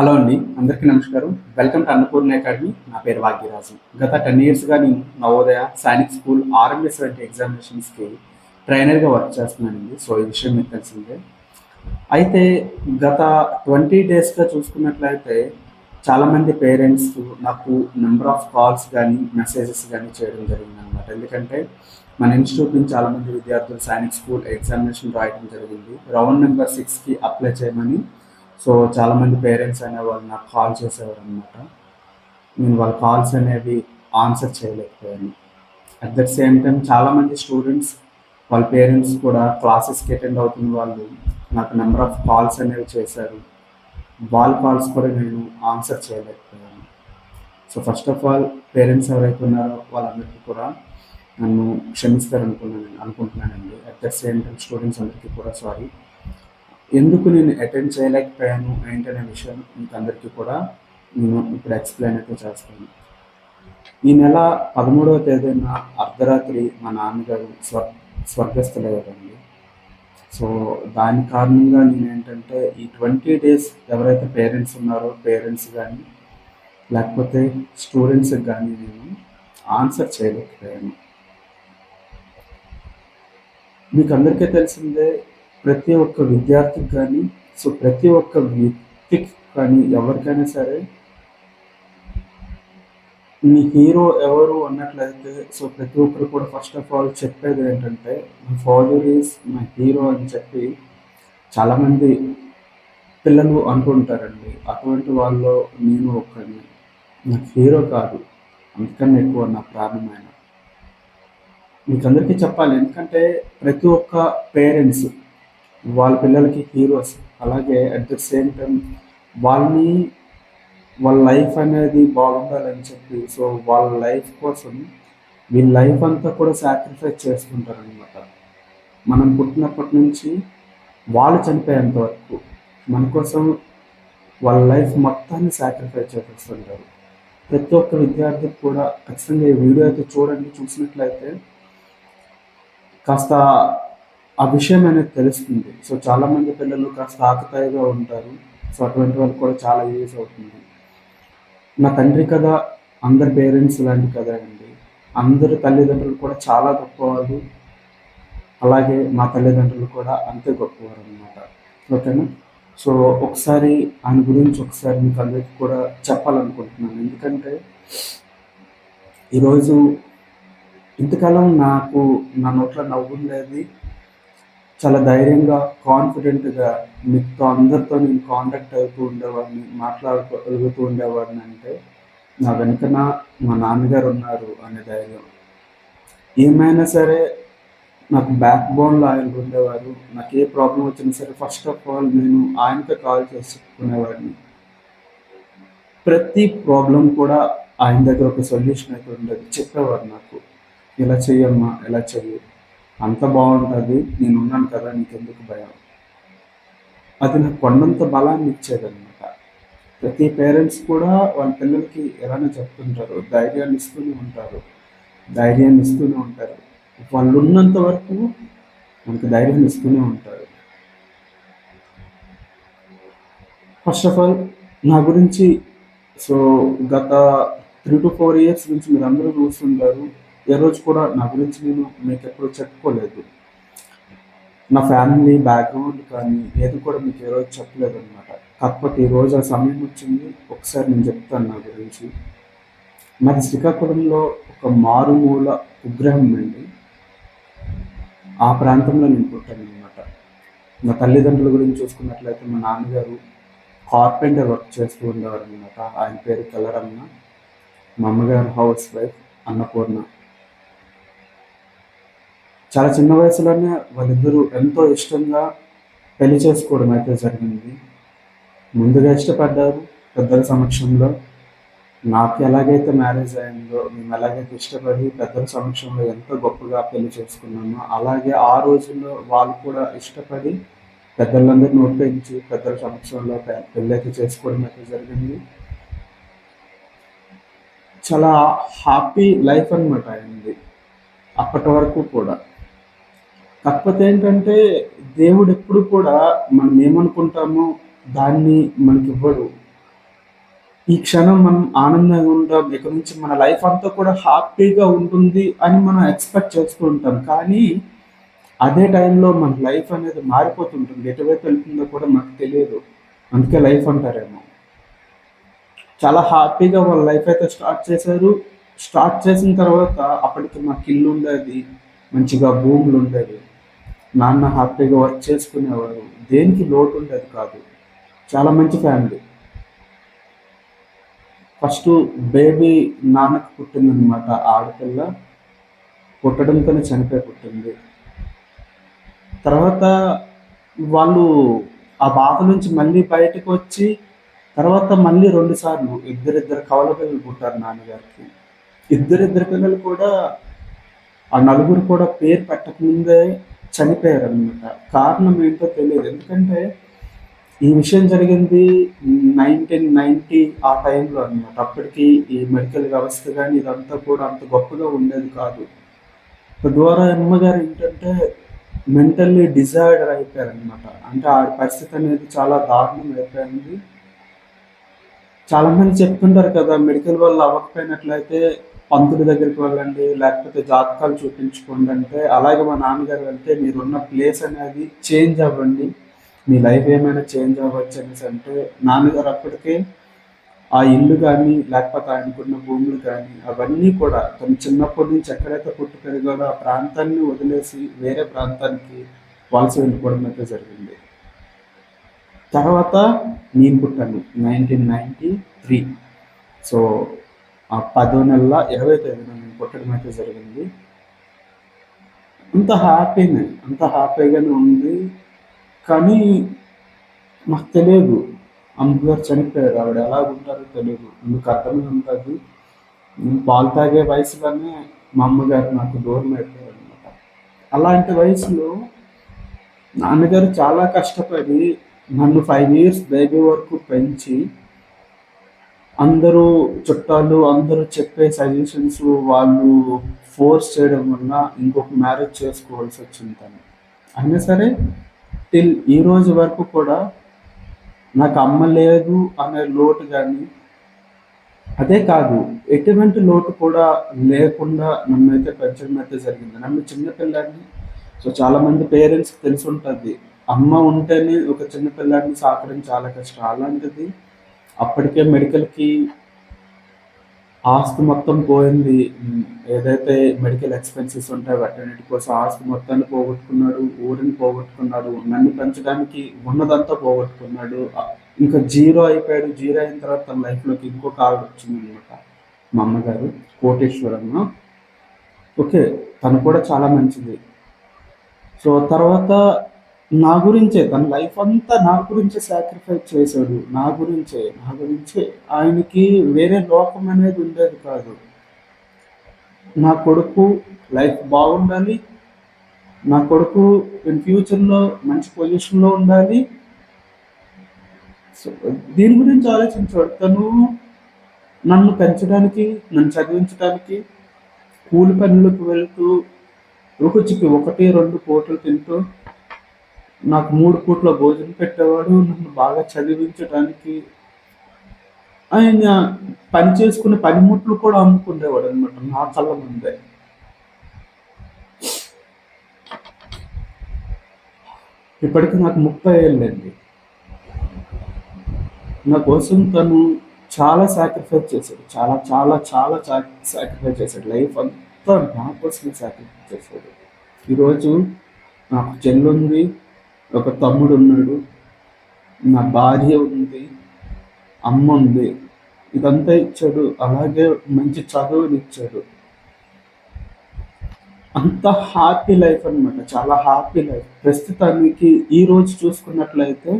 Hello అండి అందరికీ నమస్కారం. Welcome to Annapurna academy. నా పేరు భాగ్యరాజు. గత టెన్ ఇయర్స్గా నేను నవోదయ సైనిక్ స్కూల్ ఆర్ఎంఎస్ వంటి ఎగ్జామినేషన్స్కి ట్రైనర్గా వర్క్ చేస్తున్నానండి. సో ఈ విషయం మీకు తెలిసిందే. అయితే గత ట్వంటీ డేస్గా చూసుకున్నట్లయితే చాలామంది పేరెంట్స్ నాకు నెంబర్ ఆఫ్ కాల్స్ కానీ మెసేజెస్ కానీ చేయడం జరిగింది అనమాట ఎందుకంటే మన ఇన్స్టిట్యూట్ నుంచి చాలామంది విద్యార్థులు సైనిక్ స్కూల్ ఎగ్జామినేషన్ రాయడం జరిగింది. రౌండ్ నెంబర్ సిక్స్కి అప్లై చేయమని సో చాలామంది పేరెంట్స్ అనేవాళ్ళు నాకు కాల్ చేసేవారు అనమాట నేను వాళ్ళ కాల్స్ అనేవి ఆన్సర్ చేయలేకపోయాను. అట్ ద సేమ్ టైం చాలామంది స్టూడెంట్స్ వాళ్ళ పేరెంట్స్ కూడా క్లాసెస్కి అటెండ్ అవుతున్న వాళ్ళు నాకు నెంబర్ ఆఫ్ కాల్స్ అనేవి చేశారు. వాళ్ళ కాల్స్ కూడా నేను ఆన్సర్ చేయలేకపోయాను. So first of all parents ఎవరైతే ఉన్నారో వాళ్ళందరికీ కూడా నన్ను క్షమిస్తారనుకున్నాను అనుకుంటున్నానండి. At the same time students అందరికీ కూడా సారీ ఎందుకు నేను అటెండ్ చేయలేకపోయాను ఏంటనే విషయం మీకు అందరికీ కూడా నేను ఇప్పుడు ఎక్స్ప్లెయిన్ అయితే చేస్తాను. ఈ నెల పదమూడవ తేదీన అర్ధరాత్రి మా నాన్నగారు స్వ స్వర్గస్థులయ్యారండి. సో దాని కారణంగా నేను ఏంటంటే ఈ ట్వంటీ డేస్ ఎవరైతే పేరెంట్స్ ఉన్నారో పేరెంట్స్ కానీ లేకపోతే స్టూడెంట్స్కి కానీ నేను ఆన్సర్ చేయలేకపోయాను. మీకు అందరికీ తెలిసిందే ప్రతి ఒక్క విద్యార్థికి కానీ సో ప్రతి ఒక్క వ్యక్తికి కానీ ఎవరికైనా సరే మీ హీరో ఎవరు అన్నట్లయితే సో ప్రతి ఒక్కరు కూడా ఫస్ట్ ఆఫ్ ఆల్ చెప్పేది ఏంటంటే my father is my hero అని చెప్పి చాలామంది పిల్లలు అనుకుంటారండి అటువంటి వాళ్ళు నేను ఒక్కడిని. నాకు హీరో కాదు. అందుకని ఎక్కువ నా ప్రాణమైన. మీకు అందరికీ చెప్పాలి. ఎందుకంటే ప్రతి ఒక్క పేరెంట్స్ వాళ్ళ పిల్లలకి హీరోస్ అలాగే అట్ ద సేమ్ టైం వాళ్ళని వాళ్ళ లైఫ్ అనేది బాగుండాలని చెప్పి సో వాళ్ళ లైఫ్ కోసం వీళ్ళ లైఫ్ అంతా కూడా సాక్రిఫైస్ చేసుకుంటారు అనమాట మనం పుట్టినప్పటి నుంచి వాళ్ళు చనిపోయేంత వరకు మన కోసం వాళ్ళ లైఫ్ మొత్తాన్ని సాక్రిఫైస్ చేసేస్తుంటారు. ప్రతి ఒక్క విద్యార్థికి కూడా ఖచ్చితంగా ఈ వీడియో అయితే చూడండి చూసినట్లయితే కాస్త ఆ విషయం అనేది తెలుస్తుంది. సో చాలామంది పిల్లలు కాస్త ఆకతాయిగా ఉంటారు. సో అటువంటి వాళ్ళకి కూడా చాలా యూజ్ అవుతుంది. నా తండ్రి కథ అందరి పేరెంట్స్ లాంటి కథ అండి. అందరి తల్లిదండ్రులు కూడా చాలా గొప్పవాళ్ళు. అలాగే మా తల్లిదండ్రులు కూడా అంతే గొప్పవారు అనమాట ఓకేనా సో ఒకసారి ఆయన గురించి ఒకసారి మీకు అందరికీ కూడా చెప్పాలనుకుంటున్నాను. ఎందుకంటే ఈరోజు ఇంతకాలం నాకు నా నోట్లో నవ్వుండేది చాలా ధైర్యంగా కాన్ఫిడెంట్గా మీతో అందరితో నేను కాంటాక్ట్ అవుతూ ఉండేవాడిని మాట్లాడగలుగుతూ ఉండేవాడిని అంటే నా వెనుకన మా నాన్నగారు ఉన్నారు అనే ధైర్యం. ఏమైనా సరే నాకు బ్యాక్ బోన్లో ఆయన ఉండేవారు. నాకు ఏ ప్రాబ్లం వచ్చినా సరే ఫస్ట్ ఆఫ్ ఆల్ నేను ఆయనతో కాల్ చేసుకునేవాడిని ప్రతి ప్రాబ్లం కూడా ఆయన దగ్గర ఒక సొల్యూషన్ అయితే ఉండేది. చెప్పేవారు నాకు ఇలా చెయ్యమ్మా ఇలా చెయ్యి. అంత బాగుంటుంది నేను ఉన్నాను కదా నీకెందుకు భయం? అది నాకు కొండంత బలాన్ని ఇచ్చేదన్నమాట. ప్రతి పేరెంట్స్ కూడా వాళ్ళ పిల్లలకి ఎలానే చెప్తుంటారు ధైర్యాన్ని ఇస్తూనే ఉంటారు ధైర్యాన్ని ఇస్తూనే ఉంటారు. వాళ్ళు ఉన్నంత వరకు మనకి ధైర్యాన్ని ఇస్తూనే ఉంటారు. ఫస్ట్ ఆఫ్ ఆల్ నా గురించి సో గత త్రీ టు ఫోర్ ఇయర్స్ నుంచి మీరు అందరూ చూస్తుంటారు ఏ రోజు కూడా నా గురించి నేను మీకు ఎప్పుడు చెప్పుకోలేదు. నా ఫ్యామిలీ బ్యాక్గ్రౌండ్ కానీ ఏది కూడా మీకు ఏ రోజు చెప్పలేదు అనమాట కాకపోతే ఈరోజు ఆ సమయం వచ్చింది. ఒకసారి నేను చెప్తాను నా గురించి. మాది శ్రీకాకుళంలో ఒక మారుమూల విగ్రహం అండి ఆ ప్రాంతంలో నేను పుట్టాను అనమాట నా తల్లిదండ్రుల గురించి చూసుకున్నట్లయితే మా నాన్నగారు కార్పెంటర్ వర్క్ చేస్తూ ఉండేవారు అనమాట ఆయన పేరు కలరమ్మ మా అమ్మగారు హౌస్ వైఫ్ అన్నపూర్ణ. చాలా చిన్న వయసులోనే వాళ్ళిద్దరూ ఎంతో ఇష్టంగా పెళ్ళి చేసుకోవడం అయితే జరిగింది. ముందుగా ఇష్టపడ్డారు పెద్దల సమక్షంలో. నాకు ఎలాగైతే మ్యారేజ్ అయిందో మేము ఎలాగైతే ఇష్టపడి పెద్దల సమక్షంలో ఎంతో గొప్పగా పెళ్ళి చేసుకున్నామో అలాగే ఆ రోజుల్లో వాళ్ళు కూడా ఇష్టపడి పెద్దలందరినీ ఒప్పించి పెద్దల సమక్షంలో పెళ్ళి అయితే చేసుకోవడం అయితే జరిగింది. చాలా హ్యాపీ లైఫ్ అనమాట అయింది. అప్పటి వరకు కూడా. కాకపోతే ఏంటంటే దేవుడు ఎప్పుడు కూడా మనం ఏమనుకుంటామో దాన్ని మనకి ఇవ్వడు. ఈ క్షణం మనం ఆనందంగా ఉంటాం ఇక నుంచి మన లైఫ్ అంతా కూడా హ్యాపీగా ఉంటుంది అని మనం ఎక్స్పెక్ట్ చేస్తూ ఉంటాం. కానీ అదే టైంలో మన లైఫ్ అనేది మారిపోతుంటుంది. ఎటువైపు వెళ్తుందో కూడా మనకు తెలియదు. అందుకే లైఫ్ అంటారేమో. చాలా హ్యాపీగా వాళ్ళ లైఫ్ అయితే స్టార్ట్ చేశారు. స్టార్ట్ చేసిన తర్వాత అప్పటికి మాకు ఇల్లు ఉండేది మంచిగా భూములు ఉండేవి. నాన్న హ్యాపీగా వర్క్ చేసుకునేవారు. దేనికి లోటు ఉండేది కాదు. చాలా మంచి ఫ్యామిలీ ఫస్ట్ బేబీ నాన్నకు పుట్టిందనమాట ఆడపిల్ల పుట్టడంతోనే చనిపోయి పుట్టింది. తర్వాత వాళ్ళు ఆ బాధ నుంచి మళ్ళీ బయటకు వచ్చి తర్వాత మళ్ళీ రెండు సార్లు ఇద్దరిద్దరు కవల పిల్లలు పుట్టారు నాన్నగారికి. ఇద్దరిద్దరు పిల్లలు కూడా ఆ నలుగురు కూడా పేరు పెట్టకముందే చనిపోయారు అనమాట కారణం ఏంటో తెలియదు. ఎందుకంటే ఈ విషయం జరిగింది నైన్టీన్ నైన్టీ ఆ టైంలో అనమాట అప్పటికి ఈ మెడికల్ వ్యవస్థ కానీ ఇదంతా కూడా అంత గొప్పగా ఉండేది కాదు. తద్వారా అమ్మగారు ఏంటంటే మెంటల్లీ డిజైడర్ అయిపోయారనమాట అంటే ఆ పరిస్థితి అనేది చాలా దారుణం అయిపోయింది. చాలామంది చెప్తుంటారు కదా మెడికల్ వల్ల అవ్వకపోయినట్లయితే పంతుడి దగ్గరికి వెళ్ళండి లేకపోతే జాతకాలు చూపించుకోండి అంటే అలాగే మా నాన్నగారు వెళ్తే మీరున్న ప్లేస్ అనేది చేంజ్ అవ్వండి. మీ లైఫ్ ఏమైనా చేంజ్ అవ్వచ్చు అనేసి అంటే నాన్నగారు అప్పటికే ఆ ఇల్లు కానీ లేకపోతే ఆయనకున్న భూములు కానీ అవన్నీ కూడా తను చిన్నప్పటి నుంచి ఎక్కడైతే పుట్టి పెరిగాడో ఆ ప్రాంతాన్ని వదిలేసి వేరే ప్రాంతానికి వలస వెళ్ళిపోవడం అయితే జరిగింది. తర్వాత నేను పుట్టాను నైన్టీన్ నైన్టీ త్రీ సో పదో నెలల ఇరవై తేదీన నేను పుట్టడం అయితే జరిగింది. అంత హ్యాపీనే అంత హ్యాపీగానే ఉంది. కానీ నాకు తెలియదు అమ్మగారు చనిపోయారు. ఆవిడ ఎలా ఉంటారో తెలియదు అందుకు అర్థమే ఉంటుంది నేను పాలు తాగే వయసులోనే మా అమ్మగారు నాకు దూరం అయిపోయారు అనమాట అలాంటి వయసులో నాన్నగారు చాలా కష్టపడి నన్ను ఫైవ్ ఇయర్స్ బేబీ వరకు పెంచి అందరూ చుట్టాలు అందరూ చెప్పే సజెషన్స్ వాళ్ళు ఫోర్స్ చేయడం వల్ల ఇంకొక మ్యారేజ్ చేసుకోవాల్సి వచ్చింది తను. అయినా సరే టిల్ ఈ రోజు వరకు కూడా నాకు అమ్మ లేదు అనే లోటు కానీ అదే కాదు ఎటువంటి లోటు కూడా లేకుండా నన్ను అయితే పెంచడం అయితే జరిగింది. నన్ను చిన్నపిల్లాడిని సో చాలామంది పేరెంట్స్కి తెలిసి ఉంటుంది. అమ్మ ఉంటేనే ఒక చిన్నపిల్లాడిని సాకడం చాలా కష్టం. అలాంటిది అప్పటికే మెడికల్కి ఆస్తి మొత్తం పోయింది. ఏదైతే మెడికల్ ఎక్స్పెన్సెస్ ఉంటాయో వెటర్నరీ కోసం ఆస్తి మొత్తాన్ని పోగొట్టుకున్నాడు ఊరిని పోగొట్టుకున్నాడు నన్ను పెంచడానికి ఉన్నదంతా పోగొట్టుకున్నాడు. ఇంకా జీరో అయిపోయాడు. జీరో అయిన తర్వాత తన లైఫ్లోకి ఇంకొక ఆవిడ వచ్చింది అనమాట మా అమ్మగారు కోటేశ్వరమ్మ. ఓకే తను కూడా చాలా మంచిది. సో తర్వాత నా గురించే తన లైఫ్ అంతా నా గురించే సాక్రిఫైస్ చేశాడు. నా గురించే నా గురించే. ఆయనకి వేరే లోకం అనేది ఉండేది కాదు. నా కొడుకు లైఫ్ బాగుండాలి. నా కొడుకు ఇన్ ఫ్యూచర్లో మంచి పొజిషన్లో ఉండాలి. సో దీని గురించి ఆలోచించాడు. తను నన్ను పెంచడానికి నన్ను చదివించడానికి కూలి పనులకు వెళ్తూ రోజుకి ఒకటి రెండు పూటలు తింటూ నాకు మూడు పూట్ల భోజనం పెట్టేవాడు నన్ను బాగా చదివించడానికి. ఆయన పని చేసుకునే పనిముట్లు కూడా అమ్ముకునేవాడు అనమాట నా కళ్ళ ముందే. ఇప్పటికి నాకు ముప్పై ఏళ్ళండి. నా కోసం తను చాలా సాక్రిఫైస్ చేశాడు చాలా చాలా చాలా సాక్రిఫైస్ చేశాడు. లైఫ్ అంతా నా కోసమే సాక్రిఫైస్ చేశాడు. ఈరోజు నాకు చెల్లుంది ఒక తమ్ముడు ఉన్నాడు. నా భార్య ఉంది. అమ్మ ఉంది. ఇదంతా ఇచ్చాడు. అలాగే మంచి చదువుని ఇచ్చాడు అంత హ్యాపీ లైఫ్ అనమాట చాలా హ్యాపీ లైఫ్ ప్రస్తుతానికి ఈ రోజు చూసుకున్నట్లయితే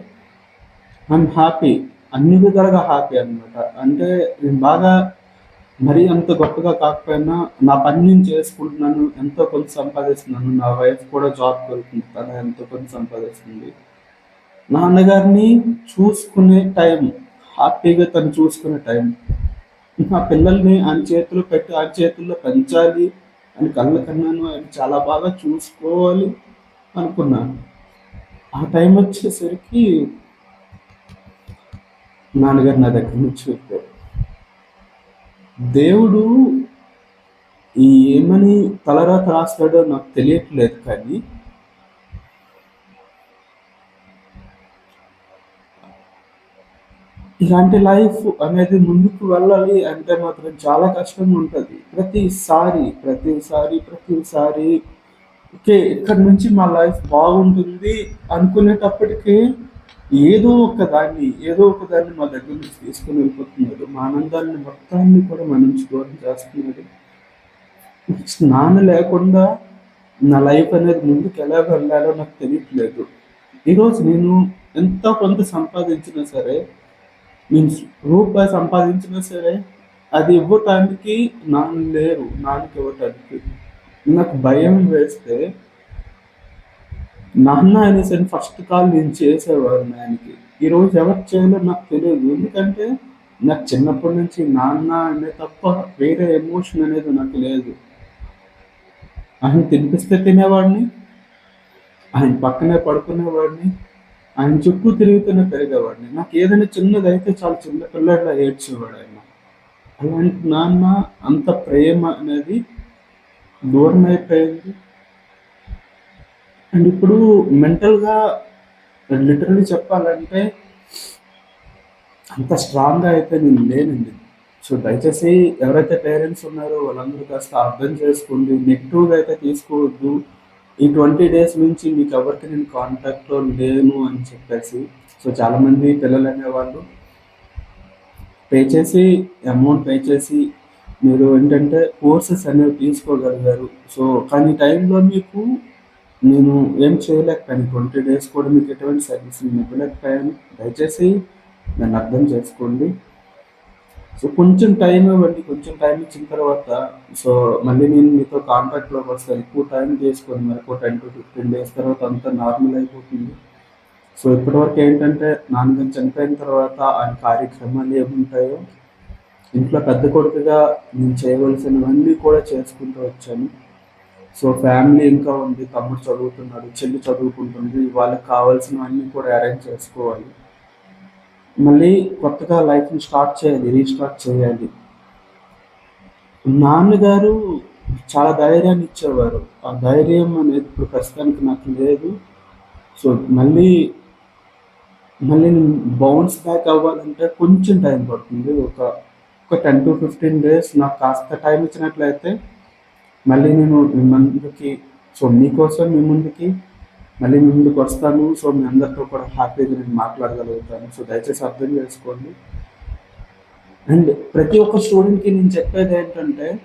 ఐఎమ్ హ్యాపీ అన్ని విధాలుగా హ్యాపీ అనమాట అంటే నేను బాగా మరీ అంత గొప్పగా కాకపోయినా నా పని నేను చేసుకుంటున్నాను ఎంతో కొంత సంపాదిస్తున్నాను నా వైఫ్ కూడా జాబ్ వెళ్తుంది తను ఎంతో కొంత సంపాదిస్తుంది. నాన్నగారిని చూసుకునే టైం హ్యాపీగా తను చూసుకునే టైం నా పిల్లల్ని ఆయన చేతిలో పెట్టి ఆయన చేతుల్లో పెంచాలి అని కళ్ళ కన్నాను ఆయన చాలా బాగా చూసుకోవాలి అనుకున్నాను. ఆ టైం వచ్చేసరికి నాన్నగారు నా దగ్గర నుంచి వెళ్ళారు దేవుడు ఈ ఏమని తలరాత రాస్తాడో నాకు తెలియట్లేదు కానీ ఇలాంటి లైఫ్ అనేది ముందుకు వెళ్ళాలి అంటే మాత్రం చాలా కష్టంగా ఉంటుంది. ప్రతిసారి ప్రతిసారి ప్రతిసారి ఓకే ఇక్కడ నుంచి మా లైఫ్ బాగుంటుంది అనుకునేటప్పటికీ ఏదో ఒక దాన్ని ఏదో ఒక దాన్ని మా దగ్గర నుంచి తీసుకుని వెళ్ళిపోతున్నాడు మా ఆనందాన్ని మొత్తాన్ని కూడా మన నుంచి దూరం చేస్తున్నాడు నాన్న లేకుండా నా లైఫ్ అనేది ముందుకు ఎలా వెళ్ళాలో నాకు తెలియట్లేదు. ఈరోజు నేను ఎంత కొంత సంపాదించినా సరే మీన్స్ రూపాయి సంపాదించినా సరే అది ఇవ్వటానికి నాన్న లేరు నాన్నకి ఇవ్వటానికి. నాకు భయం వేస్తే నాన్న అనేసి ఫస్ట్ కాల్ నేను చేసేవాడిని ఆయనకి. ఈరోజు ఎవరు చేయాలో నాకు తెలియదు. ఎందుకంటే నాకు చిన్నప్పటి నుంచి నాన్న అనే తప్ప వేరే ఎమోషన్ అనేది నాకు లేదు. ఆయన తినిపిస్తే తినేవాడిని ఆయన పక్కనే పడుకునేవాడిని ఆయన చుట్టూ తిరుగుతూనే పెరిగేవాడిని. నాకు ఏదైనా చిన్నది అయితే చాలా చిన్న పిల్లడిలా ఏడ్చేవాడు ఆయన. అలాంటి నాన్న అంత ప్రేమ అనేది దూరం అయిపోయింది అండ్ ఇప్పుడు మెంటల్గా లిటరలీ చెప్పాలంటే అంత స్ట్రాంగ్గా అయితే నేను లేనండి. సో దయచేసి ఎవరైతే పేరెంట్స్ ఉన్నారో వాళ్ళందరూ కాస్త అర్థం చేసుకోండి. నెగిటివ్గా అయితే తీసుకోవద్దు. ఈ ట్వంటీ డేస్ నుంచి మీకు ఎవరికి నేను కాంటాక్ట్లో లేను అని చెప్పేసి సో చాలామంది పిల్లలు అనేవాళ్ళు పే చేసి అమౌంట్ పే చేసి మీరు ఏంటంటే కోర్సెస్ అనేవి తీసుకోగలిగారు. సో కానీ టైంలో మీకు నేను ఏం చేయలేకపోయాను. ట్వంటీ డేస్ కూడా మీకు ఎటువంటి సర్వీస్ నేను ఇవ్వలేకపోయాను. దయచేసి నన్ను అర్థం చేసుకోండి. సో కొంచెం టైం ఇవ్వండి. కొంచెం టైం ఇచ్చిన తర్వాత సో మళ్ళీ నేను మీతో కాంటాక్ట్లోకి వస్తాను ఎక్కువ టైం తీసుకొని మరి టెన్ టు ఫిఫ్టీన్ డేస్ తర్వాత అంతా నార్మల్ అయిపోతుంది. సో ఇప్పటివరకు ఏంటంటే నాన్నగారు చనిపోయిన తర్వాత ఆయన కార్యక్రమాలు ఏముంటాయో ఇంట్లో పెద్ద కొడుకుగా నేను చేయవలసినవన్నీ కూడా చేసుకుంటూ వచ్చాను. సో ఫ్యామిలీ ఇంకా ఉంది తమ్ముడు చదువుతున్నాడు చెల్లి చదువుకుంటుంది వాళ్ళకి కావాల్సినవన్నీ కూడా అరేంజ్ చేసుకోవాలి. మళ్ళీ కొత్తగా లైఫ్ని స్టార్ట్ చేయాలి రీస్టార్ట్ చేయాలి. నాన్నగారు చాలా ధైర్యాన్ని ఇచ్చేవారు. ఆ ధైర్యం అనేది ఇప్పుడు ప్రస్తుతానికి నాకు లేదు. సో మళ్ళీ మళ్ళీ నేను బౌన్స్ బ్యాక్ అవ్వాలంటే కొంచెం టైం పడుతుంది. ఒక ఒక టెన్ టు ఫిఫ్టీన్ డేస్ నాకు కాస్త టైం ఇచ్చినట్లయితే మళ్ళీ నేను మీ ముందుకి సో మీకోసం మీ ముందుకి మళ్ళీ మీ ముందుకు వస్తాను. సో మీ అందరితో కూడా హ్యాపీగా నేను మాట్లాడగలుగుతాను. సో దయచేసి అర్థం చేసుకోండి. అండ్ ప్రతి ఒక్క స్టూడెంట్కి నేను చెప్పేది ఏంటంటే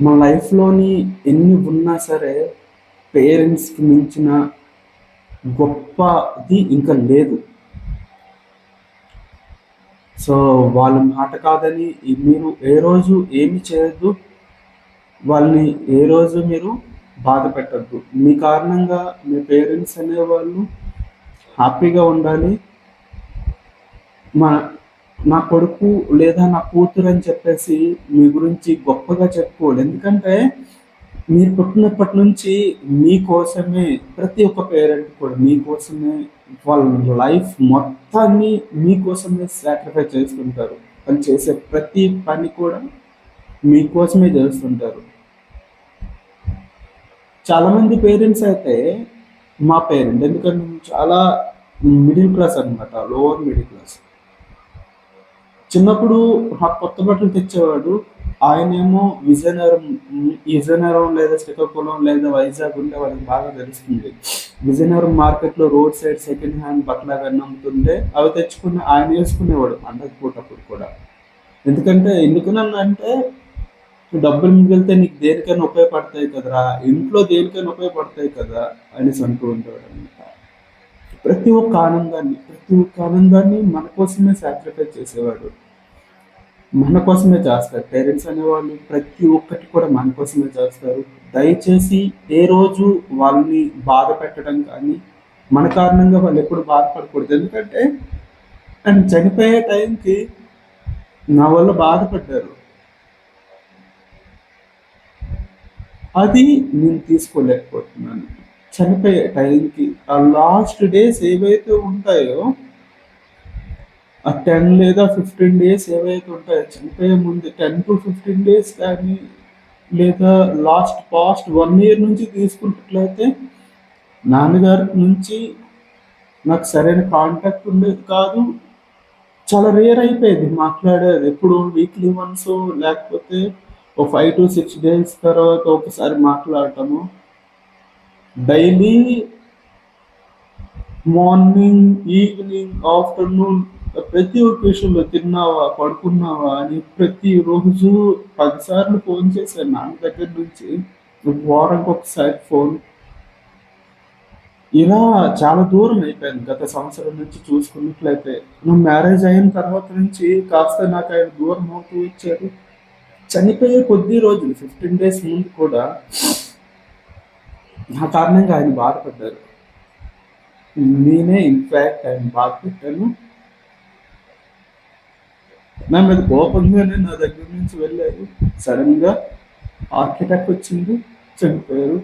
మా లైఫ్లోని ఎన్ని ఉన్నా సరే పేరెంట్స్కి మించిన గొప్పది ఇంకా లేదు. సో వాళ్ళ మాట కాదని మీరు ఏ రోజు ఏమి చేయొద్దు వాళ్ళని ఏ రోజు మీరు బాధ పెట్టద్దు. మీ కారణంగా మీ పేరెంట్స్ అనేవాళ్ళు హ్యాపీగా ఉండాలి. మా నా కొడుకు లేదా నా కూతురు అని చెప్పేసి మీ గురించి గొప్పగా చెప్పుకోవాలి. ఎందుకంటే మీరు పుట్టినప్పటి నుంచి మీకోసమే ప్రతి ఒక్క పేరెంట్ కూడా మీకోసమే వాళ్ళ లైఫ్ మొత్తాన్ని మీకోసమే సాక్రిఫైస్ చేస్తుంటారు. వాళ్ళు చేసే ప్రతి పని కూడా మీకోసమే చేస్తుంటారు. చాలామంది పేరెంట్స్ అయితే మా పేరెంట్ ఎందుకంటే చాలా మిడిల్ క్లాస్ అనమాట లోవర్ మిడిల్ క్లాస్ చిన్నప్పుడు కొత్త బట్టలు తెచ్చేవాడు ఆయనేమో విజయనగరం విజయనగరం లేదా శ్రీకాకుళం లేదా వైజాగ్ ఉంటే వాళ్ళకి బాగా తెలుస్తుంది. విజయనగరం మార్కెట్లో రోడ్ సైడ్ సెకండ్ హ్యాండ్ బట్టలు అవన్నీ అమ్ముతుంటే అవి తెచ్చుకుని ఆయన వేసుకునేవాడు పండగ పూటప్పుడు కూడా. ఎందుకంటే ఎందుకునన్నా అంటే డబ్బులు మిగిలితే నీకు దేనికైనా ఉపయోగపడతాయి కదరా ఇంట్లో దేనికైనా ఉపయోగపడతాయి కదా అనేసి అంటూ ఉంటాడు అనమాట ప్రతి ఒక్క ఆనందాన్ని ప్రతి ఒక్క ఆనందాన్ని మన కోసమే సాక్రిఫైస్ చేసేవాడు. మన కోసమే చేస్తారు. పేరెంట్స్ అనేవాళ్ళు ప్రతి ఒక్కటి కూడా మన కోసమే చేస్తారు. దయచేసి ఏ రోజు వాళ్ళని బాధ పెట్టడం కానీ మన కారణంగా వాళ్ళు ఎప్పుడు బాధపడకూడదు. ఎందుకంటే ఆయన చనిపోయే టైంకి నా వల్ల బాధపడ్డారు. అది నేను తీసుకోలేకపోతున్నాను. చనిపోయే టైంకి ఆ లాస్ట్ డేస్ ఏవైతే ఉంటాయో ఆ టెన్ లేదా ఫిఫ్టీన్ డేస్ ఏవైతే ఉంటాయో చనిపోయే ముందు టెన్ టు ఫిఫ్టీన్ డేస్ కానీ లేదా లాస్ట్ పాస్ట్ వన్ ఇయర్ నుంచి తీసుకున్నట్లయితే నాన్నగారి నుంచి నాకు సరైన కాంటాక్ట్ ఉండేది కాదు. చాలా రేర్ అయిపోయేది మాట్లాడేది. ఎప్పుడు వీక్లీ వన్స్ లేకపోతే ఒక ఫైవ్ టు సిక్స్ డేస్ తర్వాత ఒకసారి మాట్లాడటము. డైలీ మార్నింగ్ ఈవినింగ్ ఆఫ్టర్నూన్ ప్రతి ఒక్క విషయంలో తిన్నావా పడుకున్నావా అని ప్రతి రోజు పదిసార్లు ఫోన్ చేశాను నాన్న దగ్గర నుంచి. వారానికి ఒకసారి ఫోన్. ఇలా చాలా దూరం అయిపోయింది గత సంవత్సరం నుంచి చూసుకున్నట్లయితే. నువ్వు మ్యారేజ్ అయిన తర్వాత నుంచి కాస్త నాకు ఆయన దూరం అవుతూ ఇచ్చారు చనిపోయే కొద్ది రోజులు ఫిఫ్టీన్ డేస్ ముందు కూడా నా కారణంగా ఆయన బాధపడ్డారు. నేనే ఇన్ఫ్యాక్ట్ ఆయన బాధపెట్టాను నా మీద కోపంగానే నా దగ్గర నుంచి వెళ్ళారు. సడన్గా ఆర్కిటెక్ట్ వచ్చింది చనిపోయారు.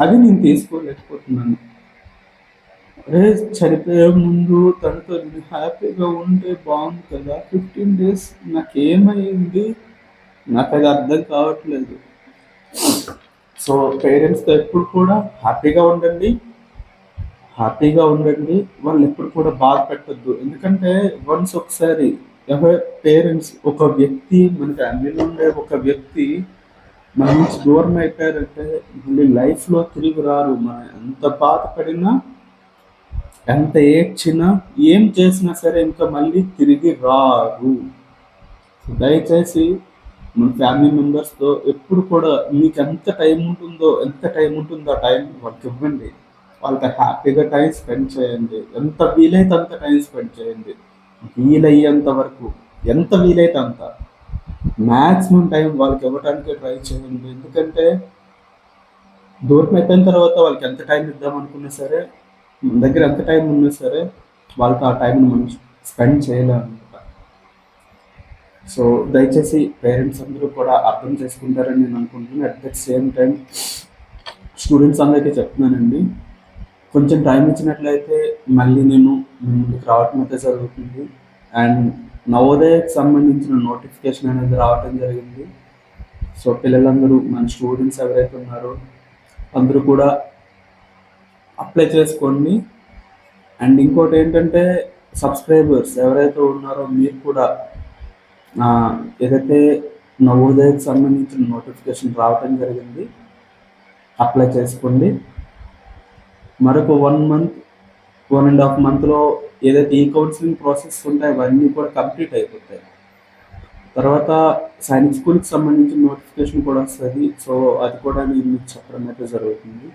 అది నేను తీసుకోలేకపోతున్నాను. అరే చనిపోయే ముందు తనతో నేను హ్యాపీగా ఉంటే బాగుంది కదా. ఫిఫ్టీన్ డేస్ నాకేమైంది? నాకు అది అర్థం కావట్లేదు. సో పేరెంట్స్తో ఎప్పుడు కూడా హ్యాపీగా ఉండండి. హ్యాపీగా ఉండండి వాళ్ళు ఎప్పుడు కూడా బాధ పెట్టద్దు. ఎందుకంటే వన్స్ ఒకసారి ఎవరి పేరెంట్స్ ఒక వ్యక్తి మన ఫ్యామిలీలో ఉండే ఒక వ్యక్తి మన నుంచి దూరం అయిపోయారంటే మళ్ళీ లైఫ్లో తిరిగి రారు. మనం ఎంత బాధపడినా ఎంత ఏడ్చినా ఏం చేసినా సరే ఇంకా మళ్ళీ తిరిగి రారు. దయచేసి మన ఫ్యామిలీ మెంబర్స్తో ఎప్పుడు కూడా మీకు ఎంత టైం ఉంటుందో ఎంత టైం ఉంటుందో ఆ టైం వాళ్ళకి ఇవ్వండి. వాళ్ళకి హ్యాపీగా టైం స్పెండ్ చేయండి. ఎంత వీలైతే అంత టైం స్పెండ్ చేయండి. వీలయ్యేంత వరకు ఎంత వీలైతే అంత మ్యాక్సిమం టైం వాళ్ళకి ఇవ్వడానికి ట్రై చేయండి. ఎందుకంటే దూరం అయిపోయిన తర్వాత వాళ్ళకి ఎంత టైం ఇద్దాం అనుకున్నా సరే మన దగ్గర ఎంత టైం ఉన్నా సరే వాళ్ళతో ఆ టైంని మనం స్పెండ్ చేయలేము సో దయచేసి పేరెంట్స్ అందరూ కూడా అర్థం చేసుకుంటారని నేను అనుకుంటున్నాను. At the same time students అందరికీ చెప్తున్నానండి. కొంచెం టైం ఇచ్చినట్లయితే మళ్ళీ నేను ముందుకు రావటం అయితే జరుగుతుంది. అండ్ నవోదయకు సంబంధించిన నోటిఫికేషన్ అనేది రావటం జరిగింది. సో పిల్లలందరూ మన స్టూడెంట్స్ ఎవరైతే ఉన్నారో అందరూ కూడా అప్లై చేసుకోండి. అండ్ ఇంకోటి ఏంటంటే సబ్స్క్రైబర్స్ ఎవరైతే ఉన్నారో మీరు కూడా ఏదైతే నవోదయకు సంబంధించిన నోటిఫికేషన్ రావటం జరిగింది అప్లై చేసుకోండి. మరొక one month one and half మంత్లో ఏదైతే ఈ కౌన్సిలింగ్ ప్రాసెస్ ఉంటాయో అవన్నీ కూడా కంప్లీట్ అయిపోతాయి. తర్వాత సైనిక్ స్కూల్కి సంబంధించిన నోటిఫికేషన్ కూడా వస్తుంది. సో అది కూడా నేను మీకు చెప్పడం అయితే జరుగుతుంది.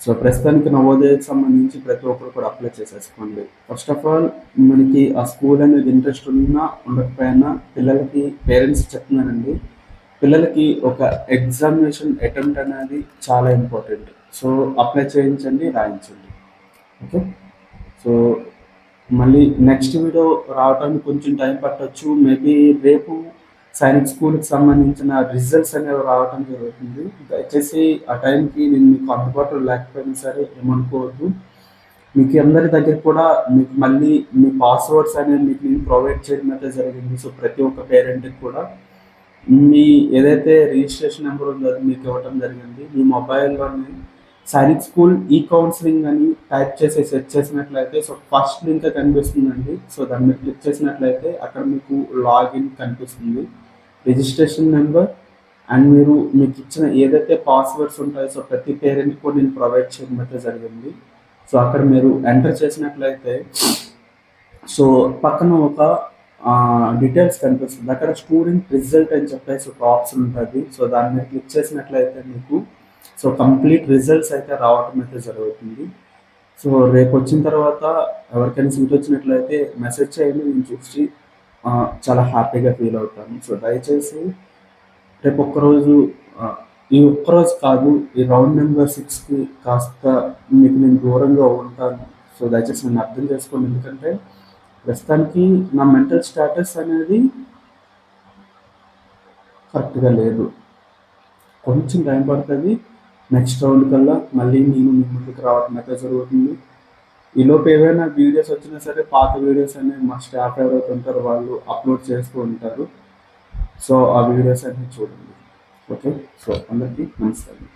సో ప్రస్తుతానికి నవోదయకు సంబంధించి ప్రతి ఒక్కరు కూడా అప్లై చేసేసుకోండి. ఫస్ట్ ఆఫ్ ఆల్ మనకి ఆ స్కూల్ అనేది ఇంట్రెస్ట్ ఉన్నా ఉండకపోయినా పిల్లలకి పేరెంట్స్ చెప్తున్నానండి పిల్లలకి ఒక ఎగ్జామినేషన్ అటెంప్ట్ అనేది చాలా ఇంపార్టెంట్ సో అప్లై చేయించండి రాయించండి. ఓకే సో మళ్ళీ నెక్స్ట్ వీడియో రావడానికి కొంచెం టైం పట్టవచ్చు మేబీ రేపు సైన్స్ స్కూల్కి సంబంధించిన రిజల్ట్స్ అనేవి రావడం జరుగుతుంది. దయచేసి ఆ టైంకి నేను మీకు అందుబాటులో లేకపోయినా సరే ఏమనుకోవద్దు. మీకు అందరి దగ్గర కూడా మీకు మళ్ళీ మీ పాస్వర్డ్స్ అనేవి మీకు నేను ప్రొవైడ్ చేయడం అయితే జరిగింది. సో ప్రతి ఒక్క పేరెంట్కి కూడా. మీ ఏదైతే రిజిస్ట్రేషన్ నెంబర్ ఉందో అది మీకు ఇవ్వటం జరిగింది. మీ మొబైల్లోనే సైనిక్ స్కూల్ ఈ కౌన్సిలింగ్ అని టైప్ చేసి సెట్ చేసినట్లయితే సో ఫస్ట్ లింక్ కనిపిస్తుందండి. సో దాన్ని మీరు క్లిక్ చేసినట్లయితే అక్కడ మీకు లాగిన్ కనిపిస్తుంది. రిజిస్ట్రేషన్ నెంబర్ అండ్ మీరు మీకు ఇచ్చిన ఏదైతే పాస్వర్డ్స్ ఉంటాయో సో ప్రతి పేరెంట్ కూడా నేను ప్రొవైడ్ చేయడం అయితే జరిగింది. సో అక్కడ మీరు ఎంటర్ చేసినట్లయితే సో పక్కన ఒక డీటెయిల్స్ కనిపిస్తుంది. అక్కడ స్టూడెంట్ రిజల్ట్ అని చెప్పేసి ఒక ఆప్షన్ ఉంటుంది. సో దాన్ని క్లిక్ చేసినట్లయితే మీకు సో కంప్లీట్ రిజల్ట్స్ అయితే రావటం అయితే జరుగుతుంది. సో రేపు వచ్చిన తర్వాత ఎవరికైనా సీట్ వచ్చినట్లయితే మెసేజ్ చేయండి నేను చూసి చాలా హ్యాపీగా ఫీల్ అవుతాను. సో దయచేసి రేపు ఒక్కరోజు ఈ ఒక్కరోజు కాదు ఈ రౌండ్ నెంబర్ సిక్స్కి కాస్త మీకు నేను దూరంగా ఉంటాను. సో దయచేసి నేను అర్థం చేసుకోండి. ఎందుకంటే ప్రస్తుతానికి నా మెంటల్ స్టేటస్ అనేది కరెక్ట్గా లేదు. కొంచెం టైం పడుతుంది. నెక్స్ట్ రౌండ్ కల్లా మళ్ళీ నేను మీ ముందుకు రావడం అయితే జరుగుతుంది. ఈలోపు ఏవైనా వీడియోస్ వచ్చినా సరే పాత వీడియోస్ అనేవి మా స్టాఫ్ ఎవరైతే ఉంటారో వాళ్ళు అప్లోడ్ చేస్తూ ఉంటారు. సో ఆ వీడియోస్ అన్నీ చూడండి. ఓకే సో అందరికీ నమస్కారం.